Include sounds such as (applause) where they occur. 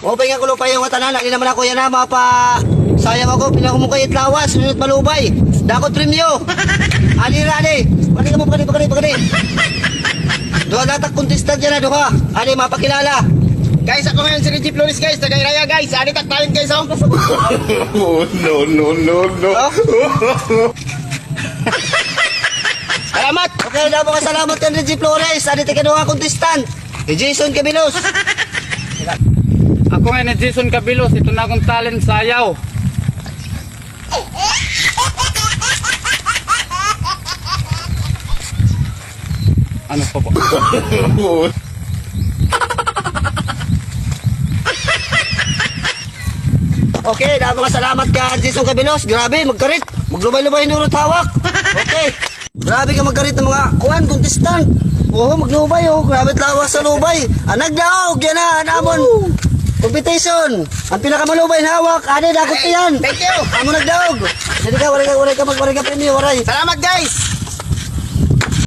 O pa nga kulo pa yung tanan, ali naman ako yan ha, mapa sayang ako, pinakumukay at lawas, sunod malubay. Dakot premyo. Ali (laughs) na ali. Pagani ka mo, pagani, pagani, pagani. Duha natak contestant yan na, duha. Ali, mapakilala. Guys, ako ngayon si Reggie Flores guys, taga Iraya guys. Ani tak talent guys oh. (laughs) Oh, no, no, no, no. (laughs) Salamat. Okay, damo ka salamat kan Reggie Flores. Ali, tika duha contestant. Si Jason Cabilos. Ako ngayon ni Jason Cabilos, ito na akong talent sayaw. Ano pa po? Oh, Okay, damo ka salamat ka Jason Cabilos. Grabe, magkarit. Maglubay-lubay nurot hawak. Okay. Grabe ka magkarit ng mga kuan contestant. Oo, maglubay oh. Grabe lawas sa lubay. Ah, nagdaog yan na, namon. Competition. Ang pinakamalubay na hawak. Dakot ka yan. Thank you. Amo nagdaog. Hindi ka, wala ka, wala ka, mag- wala ka premyo, waray. Salamat guys.